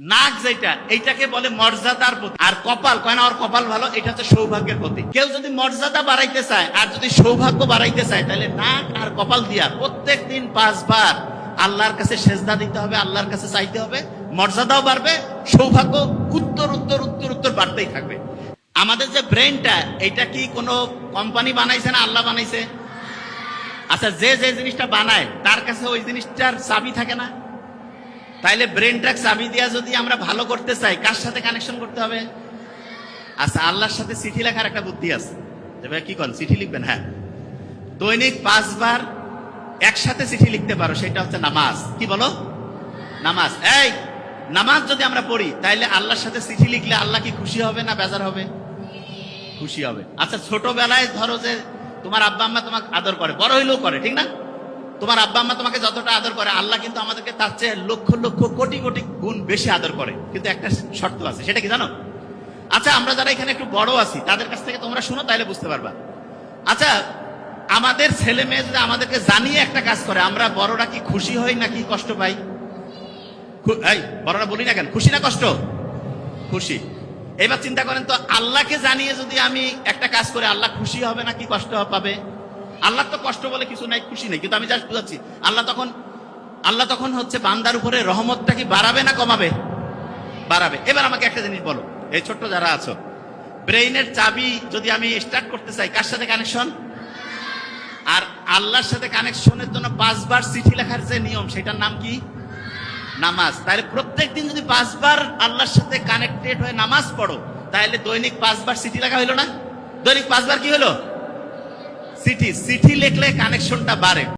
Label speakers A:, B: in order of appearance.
A: নাক যেটা, এইটাকে বলে মর্যাদার প্রতি আর কপাল, কয় না, ওর কপাল ভালো? এটা হচ্ছে সৌভাগ্যের প্রতি কেউ যদি মর্যাদা বাড়াইতে চায়, আর যদি সৌভাগ্য বাড়াইতে চায়, তাহলে নাক আর কপাল দিয়া প্রত্যেক দিন পাঁচবার আল্লাহর কাছে সেজদা দিতে হবে, আল্লাহর কাছে চাইতে হবে। মর্যাদাও বাড়বে, সৌভাগ্য উত্তর উত্তর উত্তর উত্তর বাড়তেই থাকবে। আমাদের যে ব্রেনটা, এটা কি কোনো কোম্পানি বানাইছে না আল্লাহ বানাইছে? আচ্ছা যে যে জিনিসটা বানায়, তার কাছে ওই জিনিসটার চাবি থাকে না? তাইলে ব্রেনটা চাবি দিয়া যদি আমরা ভালো করতে চাই, কার সাথে কানেকশন করতে হবে? আচ্ছা আল্লাহর সাথে চিঠি লেখার একটা বুদ্ধি আছে। যে ভাই, কি করেন চিঠি লিখবেন? হ্যাঁ। দৈনিক পাঁচবার একসাথে চিঠি লিখতে পারো, সেটা হচ্ছে নামাজ। কি বলো? নামাজ। এই, নামাজ যদি আমরা পড়ি, তাইলে আল্লাহর সাথে চিঠি লিখলে আল্লাহ কি খুশি হবে না বেজার হবে? খুশি হবে। আচ্ছা ছোটবেলায় ধরো যে তোমার আব্বা আম্মা তোমাকে আদর করে, বড় হইলেও করে, ঠিক না? তোমার আব্বা আম্মা তোমাকে যতটা আদর করে, আল্লাহ কিন্তু আমাদেরকে তার চেয়ে লক্ষ লক্ষ কোটি কোটি গুণ বেশি আদর করে। কিন্তু একটা শর্ত আছে, সেটা কি জানো? আচ্ছা আমরা যারা এখানে একটু বড় আছি, তাদের কাছ থেকে তোমরা শুনো তাহলে বুঝতে পারবা। আচ্ছা আমাদের ছেলে মেয়ে যদি আমাদেরকে জানিয়ে একটা কাজ করে, আমরা বড়রা কি খুশি হই নাকি কষ্ট পাই? এই, বড়রা বলি না কেন? খুশি না কষ্ট? খুশি। এবার চিন্তা করেন তো, আল্লাহকে জানিয়ে যদি আমি একটা কাজ করে, আল্লাহ খুশি হবে না কি কষ্ট পাবে? আল্লাহ তো কষ্ট বলে কিছু নাই, খুশি নেই। কিন্তু আমি জাস্ট বুঝাচ্ছি, আল্লাহ তখন আল্লাহ তখন হচ্ছে বান্দার উপরে রহমতটা কি বাড়াবে না কমাবে? বাড়াবে। এবার আমাকে একটা জিনিস বলো, এই ছোট্ট যারা আছো, ব্রেইনের চাবি যদি আমি স্টার্ট করতে চাই, কার সাথে কানেকশন আর আল্লাহর সাথে কানেকশনের জন্য পাঁচবার চিঠি লেখার যে নিয়ম, সেটার নাম কি? নামাজ। তাহলে প্রত্যেক দিন যদি পাঁচবার আল্লাহর সাথে কানেক্টেড হয়ে নামাজ পড়ো, তাহলে দৈনিক পাঁচবার চিঠি লেখা হইল না? দৈনিক পাঁচবার কি হলো চিঠি সিটি লিখলে কানেকশনটা বাড়ে।